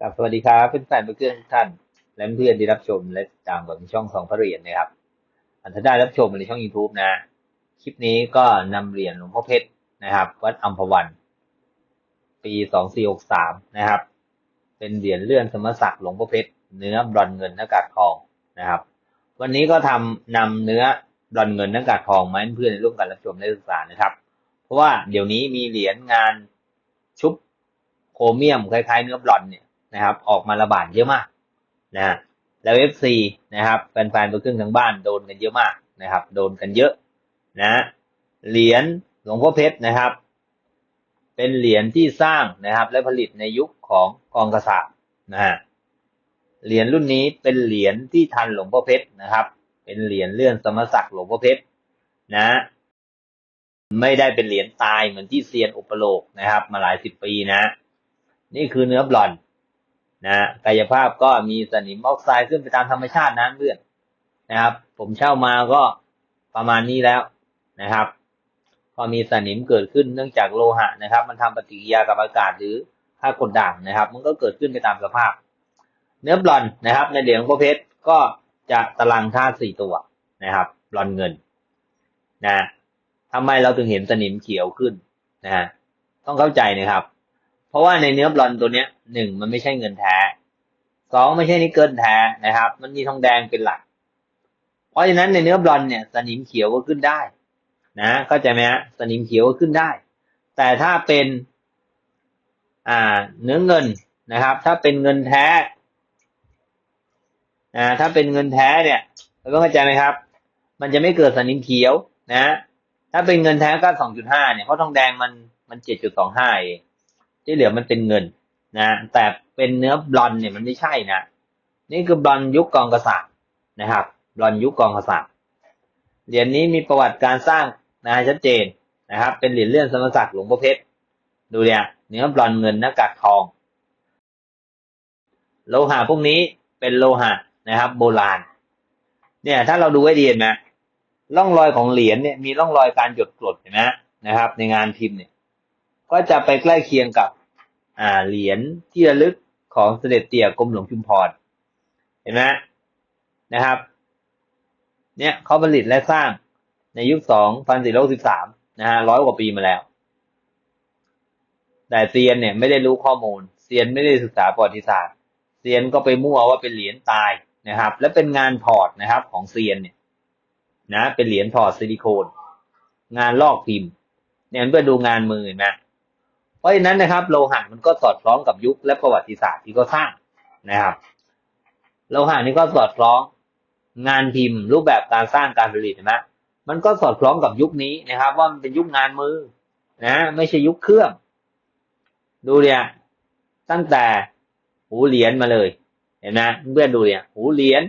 ครับสวัสดีครับเพื่อนแฟนเพื่อนทุกท่าน และเพื่อนที่รับชมและติดตามบนช่องสองพระเหรียญนะครับอันถ้าได้รับชมในช่อง YouTube นะ คลิปนี้ก็นำเหรียญหลวงพ่อเพชรนะครับ วัดอัมพวัน ปีสองสี่หกสามนะครับ เป็นเหรียญเลื่อนสมศักดิ์หลวงพ่อเพชรเนื้อบรอนเงินหน้ากากทองนะครับ วันนี้ก็ทำนำเนื้อบรอนเงินหน้ากากทองมาให้เพื่อนในร่วมกันรับชมและศึกษานะครับ เพราะว่าเดี๋ยวนี้มีเหรียญงานชุบโครเมียมคล้ายๆเนื้อบรอนเนี่ย นะครับ ออกมาระบาดเยอะมากนะแล้ว FC นะครับแฟนๆตัวเครื่องทั้งบ้านโดนกันเยอะมากนะครับ โดนกันเยอะนะเหรียญหลวงพ่อเพชรนะครับ เป็นเหรียญที่สร้างนะครับ และผลิตในยุคของกองกษัตริย์นะฮะเหรียญรุ่นนี้เป็นเหรียญที่ทันหลวงพ่อเพชรนะครับ เป็นเหรียญเลื่อนสมศักดิ์หลวงพ่อเพชรนะ ไม่ได้เป็นเหรียญตายเหมือนที่เซียนอุปโลกนะครับ มาหลายสิบปีนะ นี่คือเนื้อบลอน นะกายภาพก็มีสนิมออกไซด์ขึ้นไปตามธรรมชาตินั้นเพื่อนนะครับ ผมเช่ามาก็ประมาณนี้แล้วนะครับ พอมีสนิมเกิดขึ้นเนื่องจากโลหะนะครับ มันทำปฏิกิริยากับอากาศหรือถ้ากดด่างนะครับ มันก็เกิดขึ้นไปตามสภาพ เนื้อบลอนนะครับ ในเหรียญของพระเพชรก็จะตารางธาตุสี่ตัวนะครับบลอนเงินนะทำไมเราถึงเห็นสนิมเขียวขึ้นนะฮะต้องเข้าใจนะครับ ราะว่าในเนื้อบลอนตัวเนี้ยหนึ่งมันไม่ใช่เงินแท้สองไม่ใช่นิกเกิลแท้นะครับ มันมีทองแดงเป็นหลัก เพราะฉะนั้นในเนื้อบลอนเนี่ย สนิมเขียวก็ขึ้นได้ นะเข้าใจไหมฮะสนิมเขียวก็ขึ้นได้ แต่ถ้าเป็นอ่าเนื้อเงินนะครับ ถ้าเป็นเงินแท้อ่าถ้าเป็นเงินแท้เนี่ยเราต้องเข้าใจไหมครับ มันจะไม่เกิดสนิมเขียวนะ ถ้าเป็นเงินแท้ก็สองจุดห้าเนี่ยเพราะทองแดงมันมันเจ็ดจุดสองห้าเอง ที่เหลือมันเป็นเงินนะแต่เป็นเนื้อบลอนเนี่ยมันไม่ใช่นะนี่คือบลอนยุคกองกษัตริย์นะครับบลอนยุคกองกษัตริย์เหรียญนี้มีประวัติการสร้างนะชัดเจนนะครับ เป็นเหรียญเลื่อนสมศักดิ์หลวงพ่อเพชรดูเนี่ยเนื้อบลอนเงินหน้ากากทอง โลหะพวกนี้เป็นโลหะนะครับ โบราณ เนี่ย ถ้าเราดูให้ดีนไหมร่องรอยของเหรียญเนี่ยมีร่องรอยการหยดกรดเห็นไหมนะครับ ในงานพิมพ์เนี่ย ก็จะไปใกล้เคียงกับอ่าเหรียญที่ระลึกของเสด็จเตี่ยกรมหลวงชุมพร เห็นไหมนะครับ เนี่ยเขาผลิตและสร้างในยุคสองพันสี่ร้อยสิบสามนะฮะร้อยกว่าปีมาแล้ว แต่เซียนเนี่ยไม่ได้รู้ข้อมูลเซียนไม่ได้ศึกษาประวัติศาสตร์เซียนก็ไปมั่วว่าเป็นเหรียญตายนะครับ และเป็นงานถอดนะครับของเซียนเนี่ยนะเป็นเหรียญถอดซิลิโคน งานลอกพิมพ์เนี่ยเพื่อดูงานมือนะ ราะฉะนั้นนะครับ โลหะมันก็สอดคล้องกับยุคและประวัติศาสตร์ที่เขาสร้างนะครับ โลหะนี้ก็สอดคล้องงานพิมพ์ รูปแบบการสร้างการผลิตนะมันก็สอดคล้องกับยุคนี้นะครับ ว่ามันเป็นยุคงานมือนะ ไม่ใช่ยุคเครื่อง ดูเนี่ยตั้งแต่หูเหรียญมาเลย เห็นไหมเพื่อนดูเนี่ยหูเหรียญ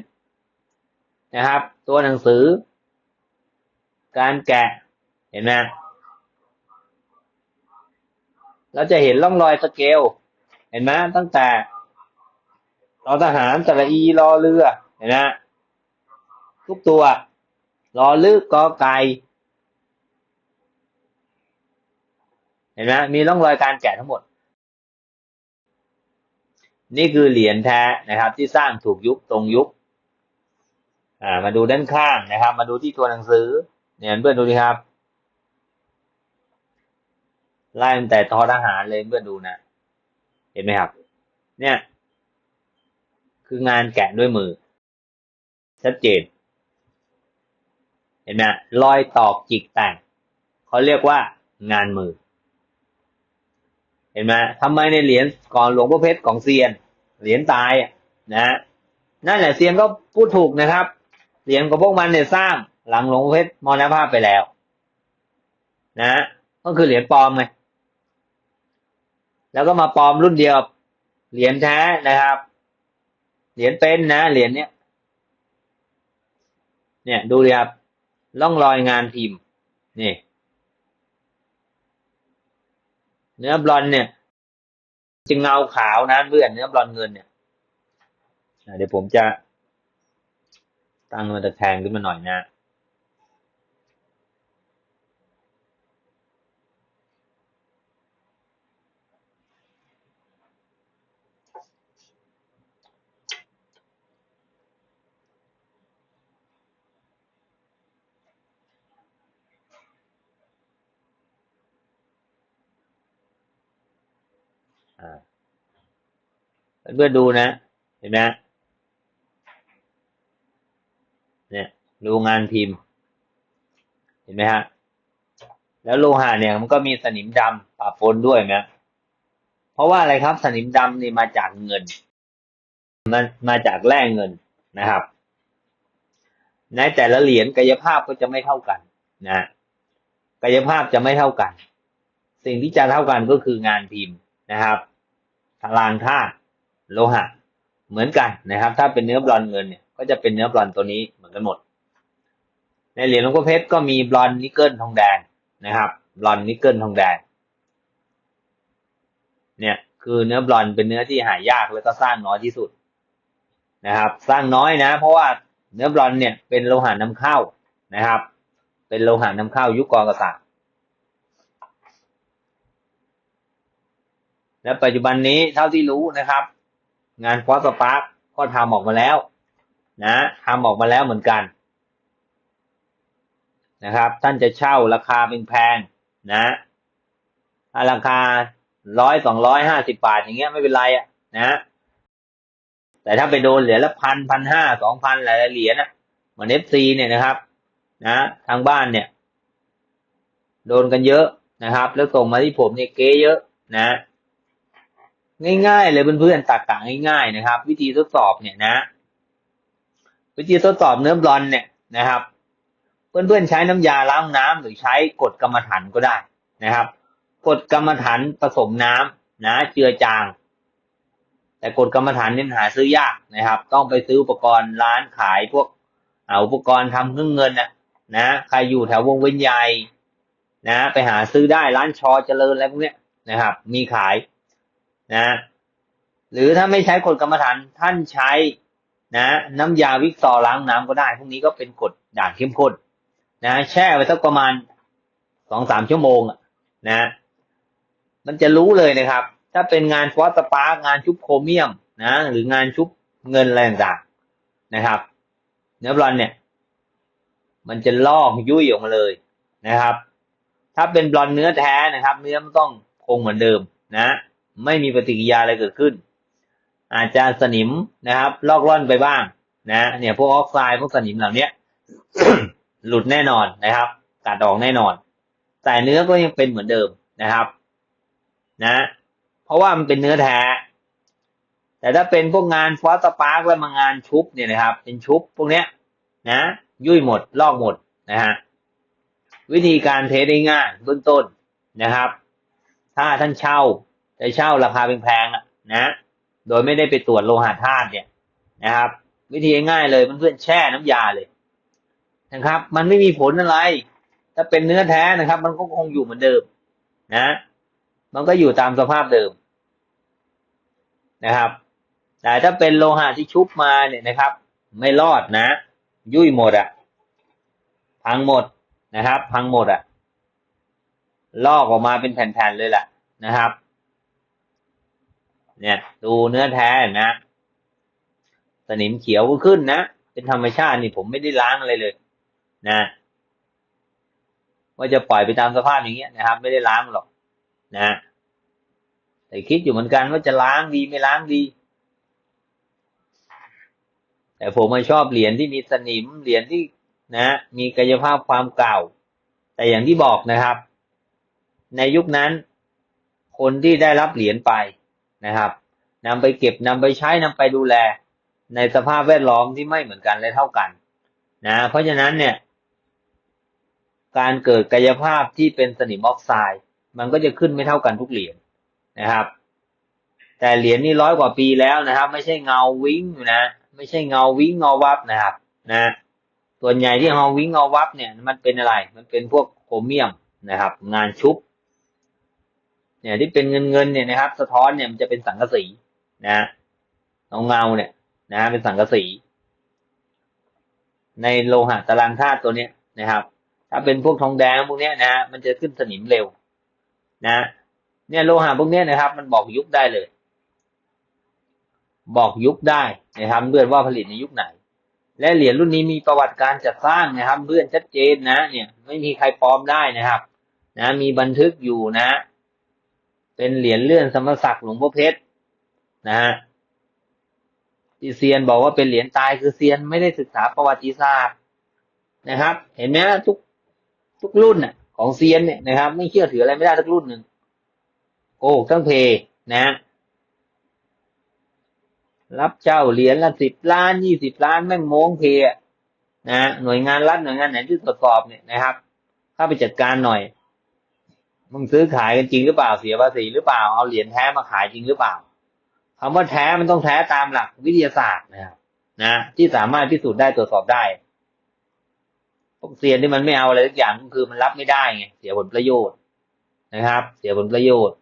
นะครับ ตัวหนังสือ การแกะเห็นไหม เราจะเห็นร่องรอยสเกล เห็นไหมตั้งแต่รอทหารสระอีรอเรือ เห็นไหมทุกตัว รอลึกกอไก่เห็นไหมมีร่องรอยการแกะทั้งหมด นี่คือเหรียญแท้นะครับ ที่สร้างถูกยุคตรงยุคอ่ามาดูด้านข้างนะครับ มาดูที่ตัวหนังสือเนี่ยเพื่อนดูดีครับ ไล่ตั้งแต่ทอทหารเลยเพื่อนดูนะ เห็นไหมครับ เนี่ย คืองานแกะด้วยมือ ชัดเจน เห็นไหมรอยตอกจิกแต่งเขาเรียกว่างานมือ เห็นไหมทำไมในเหรียญก่อนหลวงพ่อเพชรของเซียน เหรียญตายนะนั่นแหละเซียนก็พูดถูกนะครับ เหรียญของพวกมันเนี่ยสร้างหลังหลวงพ่อเพชรมรณภาพไปแล้ว นะก็คือเหรียญปลอมไง แล้วก็มาปลอมรุ่นเดียวเหรียญแท้นะครับ เหรียญเป็นนะเหรียญเนี้ยเนี่ยดูดิครับร่องรอยงานพิมพ์นี่เนื้อบลอนเนี่ย จึงเงาขาวนะเพื่อนเนื้อบลอนเงินเนี่ยเดี๋ยวผมจะตั้งมันตะแคงขึ้นมาหน่อยนะ เพื่อนดูนะ เห็นไหมเนี่ยดูงานพิมพ์ เห็นไหมฮะ แล้วโลหะเนี่ยมันก็มีสนิมดำปะปนด้วยนะเพราะว่าอะไรครับ สนิมดำนี่มาจากเงิน มันมาจากแร่เงินนะครับ ในแต่ละเหรียญกายภาพก็จะไม่เท่ากันนะกายภาพจะไม่เท่ากัน สิ่งที่จะเท่ากันก็คืองานพิมพ์นะครับตารางธาตุ โลหะเหมือนกันนะครับ ถ้าเป็นเนื้อบลอนเงินเนี่ยก็จะเป็นเนื้อบลอนตัวนี้เหมือนกันหมด ในเหรียญหลวงพ่อเพชรก็มีบลอนนิกเกิลทองแดงนะครับบลอนนิกเกิลทองแดงเนี่ยคือเนื้อบลอนเป็นเนื้อที่หายากแล้วก็สร้างน้อยที่สุดนะครับ สร้างน้อยนะ เพราะว่าเนื้อบลอนเนี่ยเป็นโลหะนำเข้านะครับ เป็นโลหะนำเข้ายุคกอกษัตริย์และปัจจุบันนี้เท่าที่รู้นะครับ งานฟอสปาร์กก็ทำออกมาแล้ว นะทำออกมาแล้วเหมือนกัน นะครับ ท่านจะเช่าราคาเป็นแพงนะถ้าราคาร้อยสองร้อยห้าสิบาทอย่างเงี้ยไม่เป็นไรอะนะแต่ถ้าไปโดนเหรียญละพันพันห้าสองพันหลายเหรียญนะเหมือนเอฟซีเนี่ยนะครับ นะ ทางบ้านเนี่ย โดนกันเยอะนะครับ แล้วส่งมาที่ผมเนี่ยเก๊เยอะนะ ง่ายๆเลยเพื่อนๆตักกะง่าย ๆ นะครับ วิธีทดสอบเนี่ยนะ วิธีทดสอบเนื้อบลอนเนี่ยนะครับ เพื่อนๆใช้น้ำยาล้างน้ำหรือใช้กดกรรมฐานก็ได้นะครับ กดกรรมฐานผสมน้ำนะ เจือจาง แต่กดกรรมฐานเนี่ยหาซื้อยากนะครับ ต้องไปซื้ออุปกรณ์ร้านขายพวกอุปกรณ์ทำเครื่องเงินนะนะใครอยู่แถววงเวียนใหญ่นะ ไปหาซื้อได้ร้านชอเจริญอะไรพวกเนี้ยนะครับ มีขาย นะ หรือถ้าไม่ใช้กดกรรมฐานท่านใช้นะ น้ำยาวิกซอล้างน้ำก็ได้พวกนี้ก็เป็นกฎด่างเข้มข้นนะ แช่ไว้สักประมาณสองสามชั่วโมงนะ มันจะรู้เลยนะครับ ถ้าเป็นงานฟอสปาร์งานชุบโครเมียมนะหรืองานชุบเงินอะไรต่างๆนะครับ เนื้อบลอนเนี่ย มันจะลอกยุ่ยออกมาเลยนะครับ ถ้าเป็นบลอนเนื้อแท้นะครับ เนื้อมันต้องคงเหมือนเดิมนะ ไม่มีปฏิกิริยาอะไรเกิดขึ้น อาจจะสนิมนะครับ ลอกล่อนไปบ้างนะเนี่ยพวกออกไซด์พวกสนิมเหล่านี้หลุดแน่นอนนะครับกัดออกแน่นอน แต่เนื้อก็ยังเป็นเหมือนเดิมนะครับ นะ เพราะว่ามันเป็นเนื้อแท้ แต่ถ้าเป็นพวกงานฟอสปาร์กแล้วมางานชุบเนี่ยนะครับ เป็นชุบพวกเนี้ย นะ ยุ่ยหมด ลอกหมดนะฮะวิธีการเทสได้ง่ายเบื้องต้นนะครับ ถ้าท่านเช่า จะเช่าราคาแพงๆอะนะโดยไม่ได้ไปตรวจโลหะธาตุเนี่ยนะครับ วิธีง่ายเลยเพื่อนๆแช่น้ำยาเลยนะครับ มันไม่มีผลอะไร ถ้าเป็นเนื้อแท้นะครับ มันก็คงอยู่เหมือนเดิม นะ มันก็อยู่ตามสภาพเดิมนะครับ แต่ถ้าเป็นโลหะที่ชุบมาเนี่ยนะครับ ไม่รอดนะ ยุ่ยหมดอะ่ะ พังหมดนะครับ พังหมดอะ่ะลอกออกมาเป็นแผ่นๆเลยแหละนะครับ เนี่ยดูเนื้อแท้นะสนิมเขียวก็ขึ้นนะเป็นธรรมชาตินี่ผมไม่ได้ล้างอะไรเลยนะว่าจะปล่อยไปตามสภาพอย่างเงี้ยนะครับ ไม่ได้ล้างหรอกนะแต่คิดอยู่เหมือนกันว่าจะล้างดีไม่ล้างดี แต่ผมไม่ชอบเหรียญที่มีสนิมเหรียญที่นะ มีกายภาพความเก่า แต่อย่างที่บอกนะครับ ในยุคนั้น คนที่ได้รับเหรียญไป นะครับนำไปเก็บนำไปใช้นำไปดูแลในสภาพแวดล้อมที่ไม่เหมือนกันและเท่ากันนะเพราะฉะนั้นเนี่ย การเกิดกายภาพที่เป็นสนิมออกไซด์มันก็จะขึ้นไม่เท่ากันทุกเหรียญนะครับ แต่เหรียญนี่ร้อยกว่าปีแล้วนะครับ ไม่ใช่เงาวิ้งนะ ไม่ใช่เงาวิ้งเงาวับนะครับ นะส่วนใหญ่ที่เงาวิ้งเงาวับเนี่ย มันเป็นอะไร มันเป็นพวกโครเมียมนะครับ งานชุบ เนี่ยที่เป็นเงินเงินเนี่ยนะครับ สะท้อนเนี่ยมันจะเป็นสังกะสีนะเงาเงาเนี่ยนะเป็นสังกะสี ในโลหะตารางธาตุตัวเนี้ยนะครับ ถ้าเป็นพวกทองแดงพวกเนี้ยนะมันจะขึ้นสนิมเร็ว นะ เนี่ยโลหะพวกเนี้ยนะครับ มันบอกยุคได้เลย บอกยุคได้นะครับเพื่อนว่าผลิตในยุคไหน และเหรียญรุ่นนี้มีประวัติการจัดสร้างนะครับ เพื่อนชัดเจนนะ เนี่ย ไม่มีใครปลอมได้นะครับ นะ มีบันทึกอยู่นะ เป็นเหรียญเลื่อนสมศักดิ์หลวงพ่อเพชรนะฮะที่เซียนบอกว่าเป็นเหรียญตายคือเซียนไม่ได้ศึกษาประวัติศาสตร์นะครับ เห็นไหมทุกทุกรุ่นน่ะ ของเซียนเนี่ยนะครับ ไม่เชื่อถืออะไรไม่ได้ทุกรุ่นหนึ่งโกหกทั้งเพนะรับเจ้าเหรียญละสิบล้านยี่สิบล้านแม่งโม้งเพอะนะหน่วยงานรัฐหน่วยงานไหนที่ตรวจสอบเนี่ยนะครับ เข้าไปจัดการหน่อย มึงซื้อขายกันจริงหรือเปล่าเสียภาษีหรือเปล่าเอาเหรียญแท้มาขายจริงหรือเปล่าคำว่าแท้มันต้องแท้ตามหลักวิทยาศาสตร์นะครับนะที่สามารถพิสูจน์ได้ตรวจสอบได้พวกเซียนที่มันไม่เอาอะไรทุกอย่างก็คือมันรับไม่ได้ไงเสียผลประโยชน์นะครับ เสียผลประโยชน์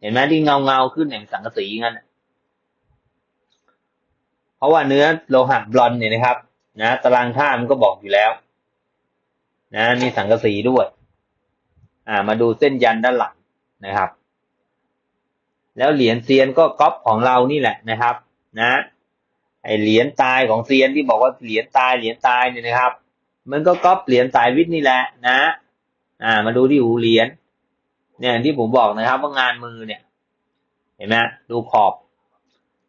เห็นไหมที่เงาเงาขึ้นอย่างสังกะสีงั้นเพราะว่าเนื้อโลหะบลอนเนี่ยนะครับ นะตารางธาตุมันก็บอกอยู่แล้ว นะมีสังกะสีด้วย อ่ามาดูเส้นยันด้านหลังนะครับ แล้วเหรียญเซียนก็ก๊อปของเรานี่แหละนะครับ นะไอเหรียญตายของเซียนที่บอกว่าเหรียญตายเหรียญตายเนี่ยนะครับ มันก็ก๊อปเหรียญสายวิทย์นี่แหละนะ อ่า มาดูที่หูเหรียญเนี่ยที่ผมบอกนะครับ ว่างานมือเนี่ย เห็นไหมดูขอบ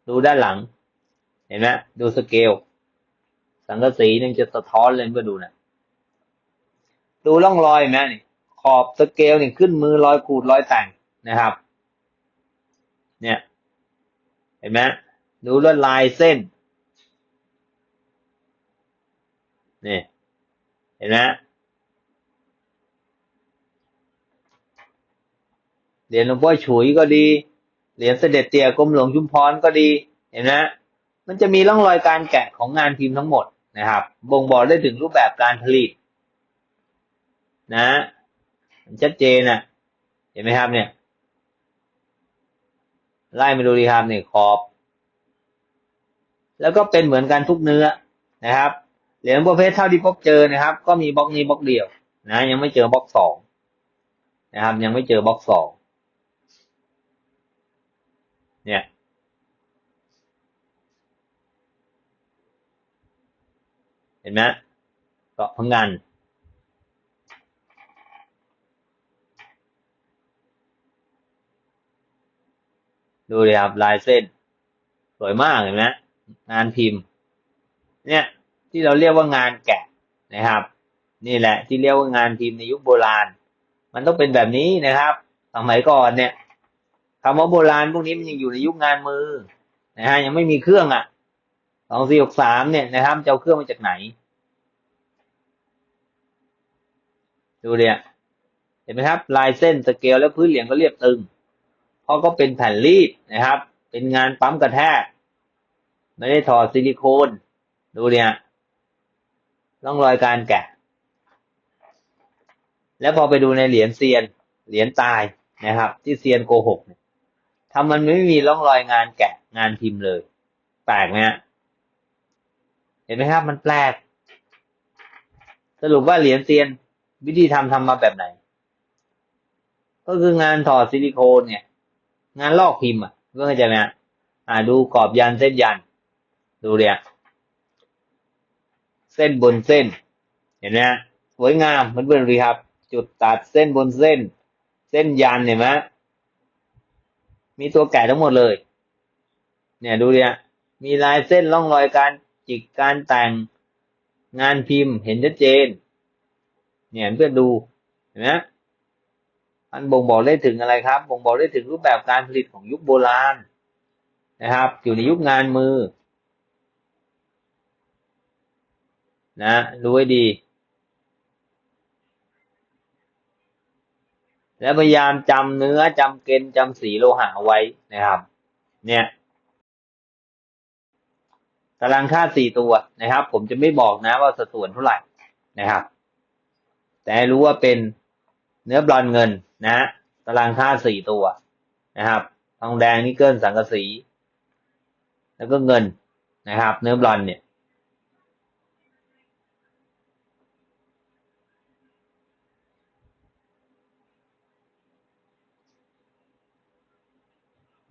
ดูด้านหลัง เห็นไหมดูสเกล สังกะสีนึงจะสะท้อนเลยเพื่อดูนะดูร่องรอยไหมนี่ ขอบสเกลเนี่ยขึ้นมือรอยขูดรอยแต่งนะครับ เนี่ย เห็นไหมดูลวดลายเส้นนี่เห็นไหมเหรียญหลวงพ่อฉุยก็ดี เหรียญเสด็จเตี่ยกรมหลวงชุมพรก็ดี เห็นไหมมันจะมีร่องรอยการแกะของงานพิมพ์ทั้งหมดนะครับ บ่งบอกได้ถึงรูปแบบการผลิต นะ ชัดเจนนะเห็นไหมครับเนี่ย ไล่มาดูดีครับเนี่ยขอบ แล้วก็เป็นเหมือนกันทุกเนื้อนะครับ เหรียญประเภทเท่าที่พบเจอนะครับ ก็มีบล็อกนี้บล็อกเดียว นะ ยังไม่เจอบล็อกสองนะครับ ยังไม่เจอบล็อกสองเนี่ยเห็นไหมเกาะพังงาน ดูเลยครับลายเส้น สวยมากเห็นไหมงานพิมพ์ เนี่ยที่เราเรียกว่างานแกะนะครับ นี่แหละ ที่เรียกว่างานพิมพ์ในยุคโบราณ มันต้องเป็นแบบนี้นะครับสมัยก่อนเนี่ยคำว่าโบราณพวกนี้มันยังอยู่ในยุคงานมือนะฮะยังไม่มีเครื่องอะสองสี่หกสามเนี่ยนะครับจะเอาเครื่องมาจากไหน ดูเนี่ยเห็นไหมครับ ลายเส้นสเกลและพื้นเหรียญก็เรียบตึง เพราะก็เป็นแผ่นรีดนะครับ เป็นงานปั๊มกระแทก ไม่ได้ถอดซิลิโคน ดูเนี่ยร่องรอยการแกะ แล้วพอไปดูในเหรียญเซียน เหรียญตายนะครับ ที่เซียนโกหกทำมันไม่มีร่องรอยงานแกะงานพิมพ์เลย แปลกไหมเห็นไหมครับ มันแปลก สรุปว่าเหรียญเซียนวิธีทำทำมาแบบไหน ก็คืองานถอดซิลิโคนเนี่ย งานลอกพิมพ์อะก็เข้าใจไหมอ่าดูกรอบยันเส้นยัน ดูเนี่ยเส้นบนเส้น เห็นไหมสวยงามเหมือนเพื่อนรีครับ จุดตัดเส้นบนเส้น เส้นยันเห็นไหมมีตัวแกะทั้งหมดเลย เนี่ยดูเนี่ยมีลายเส้นร่องรอยการจิกการแต่งงานพิมพ์เห็นชัดเจน เนี่ยเพื่อนดูเห็นไหม มันบ่งบอกได้ถึงอะไรครับ บ่งบอกได้ถึงรูปแบบการผลิตของยุคโบราณนะครับ อยู่ในยุคงานมือ นะรู้ไว้ดี แล้วพยายามจำเนื้อจำเกณฑ์จำสีโลหะเอาไว้นะครับ เนี่ยตารางค่าสี่ตัวนะครับ ผมจะไม่บอกนะว่าสัดส่วนเท่าไหร่นะครับ แต่รู้ว่าเป็นเนื้อบลอนเงิน นะตารางค่าสี่ตัวนะครับ ทองแดงนิกเกิลสังกะสี แล้วก็เงินนะครับ เนื้อบลอนเนี่ย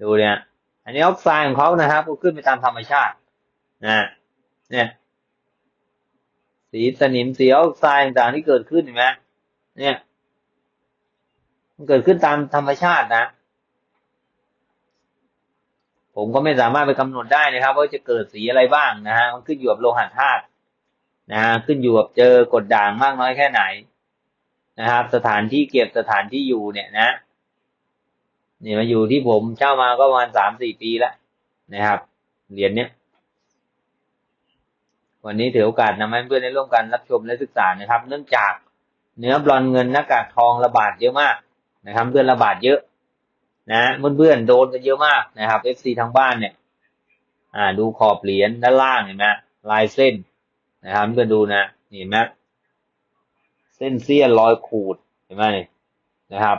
ดูเนี่ย อันนี้ออกไซด์ของเขานะครับก็ขึ้นไปตามธรรมชาตินะเนี่ย สีสนิมสีออกไซด์ต่างๆที่เกิดขึ้นเห็นไหมเนี่ย มันเกิดขึ้นตามธรรมชาตินะ ผมก็ไม่สามารถไปกำหนดได้นะครับ ว่าจะเกิดสีอะไรบ้างนะฮะมันขึ้นอยู่กับโลหะธาตุนะฮะขึ้นอยู่กับเจอกดด่างมากน้อยแค่ไหนนะครับ สถานที่เก็บสถานที่อยู่เนี่ยนะนี่มาอยู่ที่ผมเช่ามาก็ประมาณสามสี่ปีแล้วนะครับเหรียญเนี้ยวันนี้ถือโอกาสนำให้เพื่อนได้ร่วมกันรับชมและศึกษานะครับ เนื่องจากเนื้อบลอนเงินหน้ากากทองระบาดเยอะมาก นะครับเพื่อนระบาดเยอะ นะเพื่อนๆโดนกันเยอะมากนะครับ FC ทางบ้านเนี่ย อ่า ดูขอบเหรียญด้านล่างเห็นไหมลายเส้นนะครับเพื่อนดูนะเห็นไหมเส้นเสี้ยนรอยขูดเห็นไหมนะครับ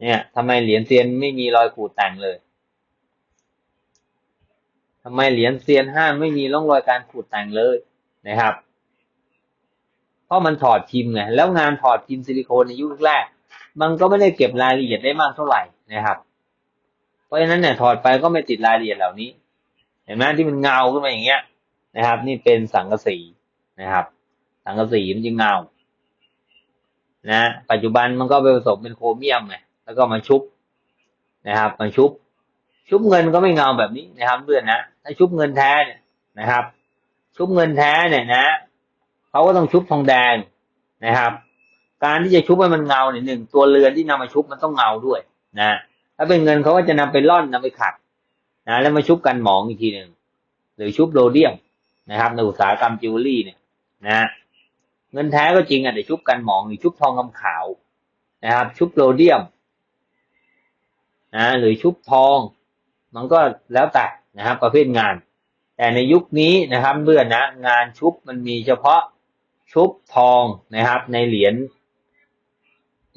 เนี่ยทำไมเหรียญเซียนไม่มีรอยขูดแต่งเลยทำไมเหรียญเซียนห้าไม่มีร่องรอยการขูดแต่งเลยนะครับเพราะมันถอดพิมพ์ไงแล้วงานถอดพิมพ์ซิลิโคนในยุคแรก มันก็ไม่ได้เก็บรายละเอียดได้มากเท่าไหร่นะครับ เพราะฉะนั้นเนี่ยถอดไปก็ไม่ติดรายละเอียดเหล่านี้ เห็นไหมที่มันเงาขึ้นมาอย่างเงี้ยนะครับ นี่เป็นสังกะสีนะครับ สังกะสีมันจะเงา นะ ปัจจุบันมันก็ไปผสมเป็นโครเมียมไงแล้วก็มาชุบนะครับมาชุบ ชุบเงินก็ไม่เงาแบบนี้นะครับเพื่อนนะถ้าชุบเงินแท้เนี่ยนะครับ ชุบเงินแท้เนี่ยนะเขาก็ต้องชุบทองแดงนะครับ การที่จะชุบให้มันเงาเนี่ยหนึ่งตัวเรือนที่นำมาชุบมันต้องเงาด้วยนะถ้าเป็นเงินเขาก็จะนำไปร่อนนำไปขัดนะแล้วมาชุบกันหมองอีกทีหนึ่งหรือชุบโรเดียมนะครับในอุตสาหกรรมจิวเวลรี่เนี่ยนะเงินแท้ก็จริงอะแต่ชุบกันหมองหรือชุบทองคำขาวนะครับ ชุบโรเดียมนะหรือชุบทอง มันก็แล้วแต่นะครับ ประเภทงาน แต่ในยุคนี้นะครับเบื่อนะ งานชุบมันมีเฉพาะชุบทองนะครับ ในเหรียญ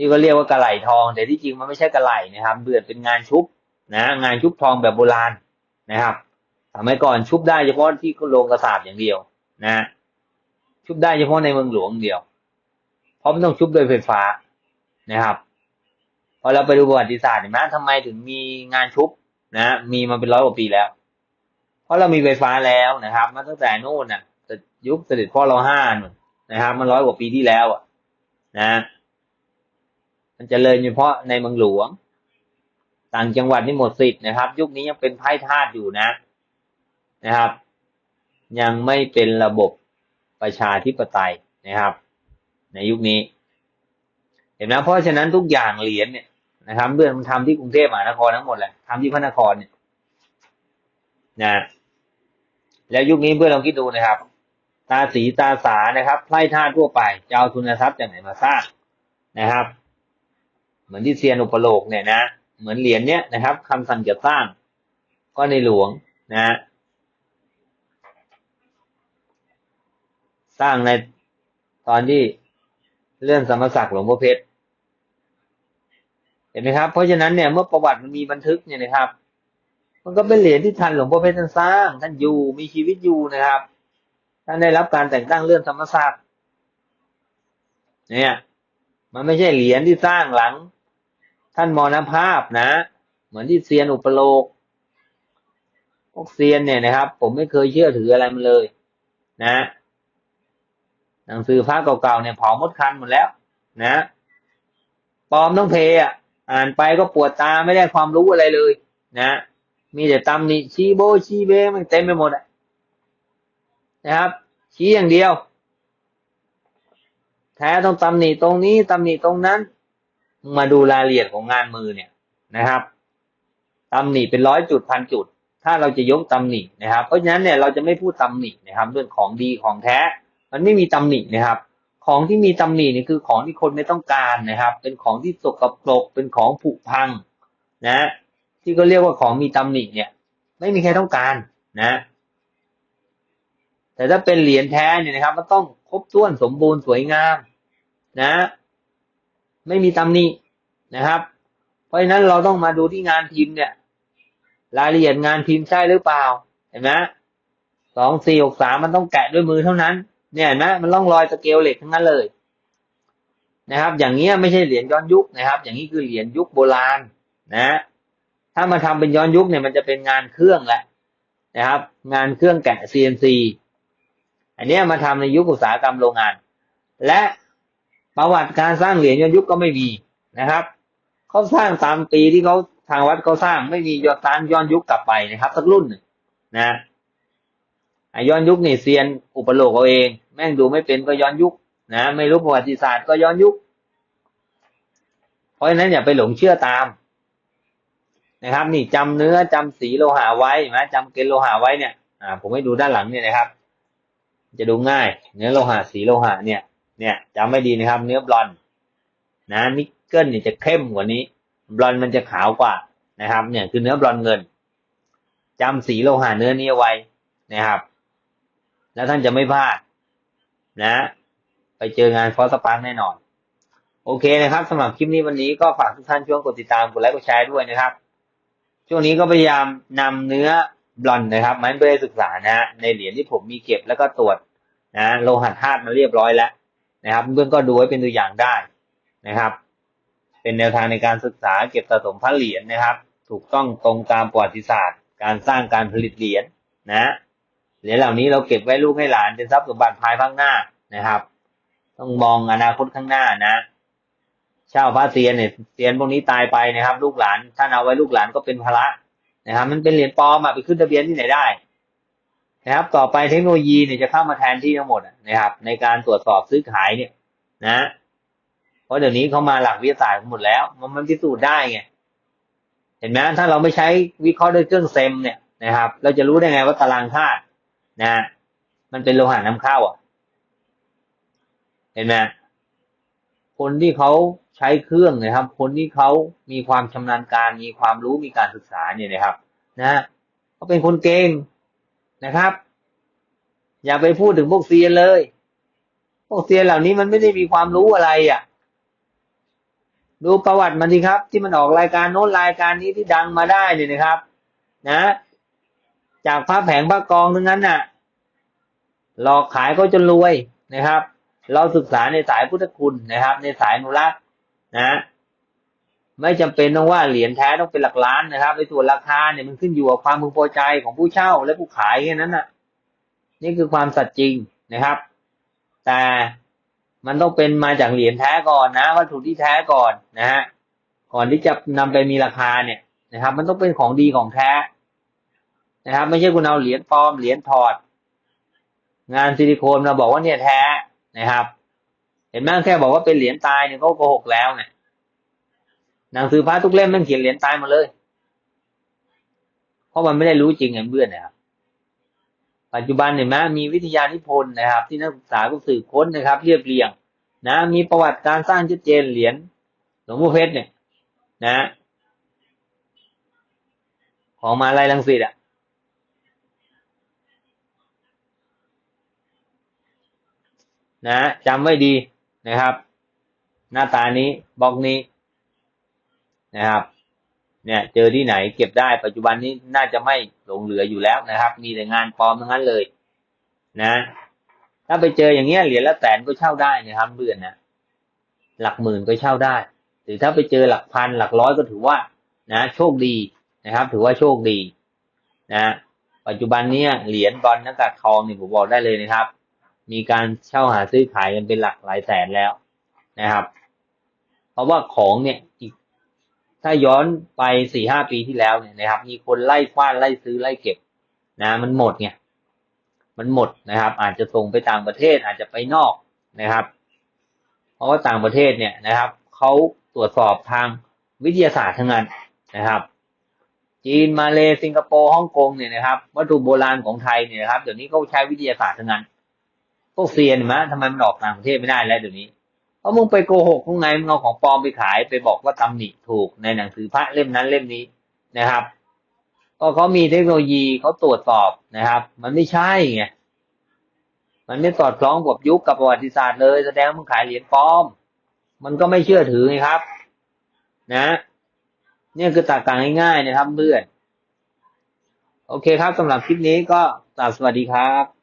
ที่ก็เรียกว่ากระไหลทอง แต่ที่จริงมันไม่ใช่กระไหลนะครับเบื่อเป็นงานชุบนะงานชุบทองแบบโบราณนะครับสมัยก่อนชุบได้เฉพาะที่โรงกระสาบอย่างเดียวนะชุบได้เฉพาะในเมืองหลวงเดียว เพราะไมันต้องชุบโดยไฟฟ้านะครับพอเราไปดูประวัติศาสตร์เห็นไหมทำไมถึงมีงานชุบนะมีมาเป็นร้อยกว่าปีแล้ว เพราะเรามีไฟฟ้าแล้วนะครับมาตั้งแต่นู่นน่ะยุคเสด็จพ่อเราห้านะครับ มันร้อยกว่าปีที่แล้วอะ นะ มันจเจริญเฉพาะในเมืองหลวง ต่างจังหวัดนี่หมดสิทธิ์นะครับ ยุคนี้ยังเป็นไพ่ทาสอยู่นะนะครับ ยังไม่เป็นระบบประชาธิปไตยนะครับ ในยุคนี้ เห็นไหมเพราะฉะนั้นทุกอย่างเหรียญเนี่ยนะครับเรื่องมันทำที่กรุงเทพมหานครทั้งหมดแหละทำที่พระนครเนี่ยนะแล้วยุคนี้เพื่อนลองคิดดูนะครับ ตาสีตาสานะครับไพร่ท่าทั่วไปจะเอาทุนทรัพย์จากไหนมาสร้างนะครับ เหมือนที่เซียนอุปโลกเนี่ยนะเหมือนเหรียญเนี้ยนะครับคำสั่งจะสร้างก็ในหลวงนะสร้างในตอนที่เลื่อนสมศักดิ์หลวงพ่อเพชรเห็นไหมครับ เพราะฉะนั้นเนี่ยเมื่อประวัติมันมีบันทึกเนี่ยนะครับ มันก็เป็นเหรียญที่ท่านหลวงพ่อเพชรท่านสร้าง ท่านอยู่มีชีวิตอยู่นะครับท่านได้รับการแต่งตั้งเลื่อนธรรมศักดิ์เนี่ย มันไม่ใช่เหรียญที่สร้างหลัง ท่านมรณภาพนะ เหมือนที่เซียนอุปโลกพวกเซียนเนี่ยนะครับ ผมไม่เคยเชื่อถืออะไรมันเลย นะหนังสือพระเก่าๆเนี่ยเผามดคันหมดแล้ว นะปลอมต้องเพอะ อ่านไปก็ปวดตาไม่ได้ความรู้อะไรเลย นะมีแต่ตำหนิชี้โบชี้เบมันเต็มไปหมดนะครับ ชี้อย่างเดียว แท้ต้องตำหนิตรงนี้ตำหนิตรงนั้น มาดูรายละเอียดของงานมือเนี่ยนะครับตำหนิเป็นร้อยจุดพันจุด ถ้าเราจะยกตำหนินะครับ เพราะฉะนั้นเนี่ยเราจะไม่พูดตำหนินะครับ เรื่องของดีของแท้ มันไม่มีตำหนินะครับ ของที่มีตำหนินี่คือของที่คนไม่ต้องการนะครับ เป็นของที่สกปรกเป็นของผุพังนะ ที่ก็เรียกว่าของมีตำหนิเนี่ย ไม่มีใครต้องการนะ แต่ถ้าเป็นเหรียญแท้เนี่ยนะครับ มันต้องครบถ้วนสมบูรณ์สวยงาม นะ ไม่มีตำหนินะครับ เพราะฉะนั้นเราต้องมาดูที่งานพิมพ์เนี่ย รายละเอียดงานพิมพ์ใช่หรือเปล่า เห็นไหมสองสี่หกสามมันต้องแกะด้วยมือเท่านั้น เนี่ยเห็นะมันล่องรอยสเกลเหล็กทั้งนั้นเลย นะครับ อย่างเงี้ยไม่ใช่เหรียญย้อนยุคนะครับ อย่างนี้คือเหรียญยุคโบราณนะ ถ้ามาทำเป็นย้อนยุคเนี่ยมันจะเป็นงานเครื่องแหละนะครับ งานเครื่องแกะ CNC อันนี้มาทำในยุคอุตสาหกรรมโรงงาน และ ประวัติการสร้างเหรียญย้อนยุคก็ไม่มีนะครับเขาสร้างตามปีที่เขาทางวัดเขาสร้างไม่มีย้อนตามย้อนยุคกลับไปนะครับสักรุ่นนะไอ้ย้อนยุคนี่เซียนอุปโลกเอาเอง แม่งดูไม่เป็นก็ย้อนยุคนะไม่รู้ประวัติศาสตร์ก็ย้อนยุค เพราะฉะนั้นอย่าไปหลงเชื่อตามนะครับ นี่จำเนื้อจำสีโลหะไว้นะจำเกณฑ์โลหะไว้เนี่ยอ่าผมให้ดูด้านหลังเนี่ยนะครับ จะดูง่าย เนื้อโลหะสีโลหะเนี่ย เนี่ยจำไม่ดีนะครับ เนื้อบลอนนะนิกเกิลเนี่ยจะเข้มกว่านี้บลอนมันจะขาวกว่านะครับ เนี่ยคือเนื้อบลอนเงินจำสีโลหะเนื้อนี้ไว้นะครับ แล้วท่านจะไม่พลาดนะ ไปเจองานฟอสปาร์แน่นอน โอเคนะครับสำหรับคลิปนี้วันนี้ก็ฝากทุกท่านช่วยกดติดตามกดไลค์กดแชร์ด้วยนะครับ ช่วงนี้ก็พยายามนำเนื้อบลอนนะครับมาให้ศึกษานะในเหรียญที่ผมมีเก็บแล้วก็ตรวจนะโลหะธาตุมาเรียบร้อยแล้ว นะครับเพื่อนก็ดูไว้เป็นตัวอย่างได้นะครับ เป็นแนวทางในการศึกษาเก็บสะสมพระเหรียญนะครับ ถูกต้องตรงตามประวัติศาสตร์ การสร้างการผลิตเหรียญนะเหรียญเหล่านี้เราเก็บไว้ลูกให้หลานเป็นทรัพย์สมบัติภายภาคหน้านะครับ ต้องมองอนาคตข้างหน้านะเช่าพระเซียนเนี่ยเซียนพวกนี้ตายไปนะครับ ลูกหลานท่าเอาไว้ลูกหลานก็เป็นภาระนะครับ มันเป็นเหรียญปลอมอะไปขึ้นทะเบียนที่ไหนได้ นะครับ ต่อไปเทคโนโลยีเนี่ยจะเข้ามาแทนที่ทั้งหมดนะครับ ในการตรวจสอบซื้อขายเนี่ย นะเพราะเดี๋ยวนี้เขามาหลักวิทยาศาสตร์หมดแล้ว มันมันพิสูจน์ได้ไงเห็นไหมถ้าเราไม่ใช้วิเคราะห์ด้วยเครื่องเซมเนี่ยนะครับ เราจะรู้ได้ไงว่าตารางธาตุนะ มันเป็นโลหะน้ำเข้าอะ เห็นไหมคนที่เขาใช้เครื่องนะครับ คนที่เขามีความชำนาญการ มีความรู้มีการศึกษาเนี่ยนะครับ นะเขาเป็นคนเก่ง นะครับ อย่าไปพูดถึงพวกเซียนเลย พวกเซียนเหล่านี้มันไม่ได้มีความรู้อะไรอะ ดูประวัติมันดีครับ ที่มันออกรายการโน้นรายการนี้ที่ดังมาได้เนี่ยนะครับ นะ จากพระแผงพระกองทั้งนั้นน่ะ หลอกขายก็จนรวยนะครับ เราศึกษาในสายพุทธคุณนะครับ ในสายนุรักษ์นะ ไม่จำเป็นต้องว่าเหรียญแท้ต้องเป็นหลักล้านนะครับในส่วนราคาเนี่ยมันขึ้นอยู่กับความพึงพอใจของผู้เช่าและผู้ขายแค่นั้นน่ะ นี่คือความสัตย์จริงนะครับ แต่มันต้องเป็นมาจากเหรียญแท้ก่อนนะวัตถุที่แท้ก่อนนะฮะก่อนที่จะนำไปมีราคาเนี่ยนะครับ มันต้องเป็นของดีของแท้นะครับ ไม่ใช่คุณเอาเหรียญปลอมเหรียญถอด งานซิลิโคนมาบอกว่าเนี่ยแท้นะครับ เห็นไหมแค่บอกว่าเป็นเหรียญตายเนี่ยก็โกหกแล้วเนี่ย หนังสือพระทุกเล่มมันเขียนเหรียญตายหมดเลย เพราะมันไม่ได้รู้จริงไงเพื่อนนะครับ ปัจจุบันเห็นไหมมีวิทยานิพนธ์นะครับ ที่นักศึกษาก็สืบค้นนะครับ เรียบเรียง นะ มีประวัติการสร้างชัดเจนเหรียญหลวงพ่อเพชรเนี่ย นะ ของมาลายลังสิตอะนะจำไว้ดีนะครับ หน้าตานี้บล็อกนี้ นะครับเนี่ยเจอที่ไหนเก็บได้ปัจจุบันนี้น่าจะไม่หลงเหลืออยู่แล้วนะครับ มีแต่งานปลอมทั้งนั้นเลย นะ ถ้าไปเจออย่างเงี้ยเหรียญละแสนก็เช่าได้นะครับเบื่อนนะหลักหมื่นก็เช่าได้ หรือถ้าไปเจอหลักพันหลักร้อยก็ถือว่า นะโชคดีนะครับ ถือว่าโชคดี นะปัจจุบันเนี้ยเหรียญบอลนักกาทองเนี่ยผมบอกได้เลยนะครับ มีการเช่าหาซื้อขายกันเป็นหลักหลายแสนแล้วนะครับ เพราะว่าของเนี่ยอีก ถ้าย้อนไปสี่ห้าปีที่แล้วเนี่ยนะครับ มีคนไล่คว้านไล่ซื้อไล่เก็บนะ มันหมดไงมันหมดนะครับ อาจจะส่งไปต่างประเทศอาจจะไปนอกนะครับ เพราะว่าต่างประเทศเนี่ยนะครับเขาตรวจสอบทางวิทยาศาสตร์ทั้งนั้นนะครับ จีนมาเลสิงคโปร์ฮ่องกงเนี่ยนะครับ วัตถุโบราณของไทยเนี่ยนะครับเดี๋ยวนี้เขาใช้วิทยาศาสตร์ทั้งนั้นพวกเซียนเห็นไหมทำไมมันออกต่างประเทศไม่ได้แล้วเดี๋ยวนี้ เพราะมึงไปโกหกข้างในมึงเอาของปลอมไปขายไปบอกว่าตำหนิถูกในหนังสือพระเล่มนั้นเล่มนี้นะครับก็เขามีเทคโนโลยีเขาตรวจสอบนะครับ มันไม่ใช่ไงมันไม่สอดคล้องกับยุคกับประวัติศาสตร์เลย แสดงมึงขายเหรียญปลอม มันก็ไม่เชื่อถือไงครับ นะเนี่ยคือตรรกะง่ายๆนะครับเพื่อนโอเคครับสำหรับคลิปนี้ก็สวัสดีครับ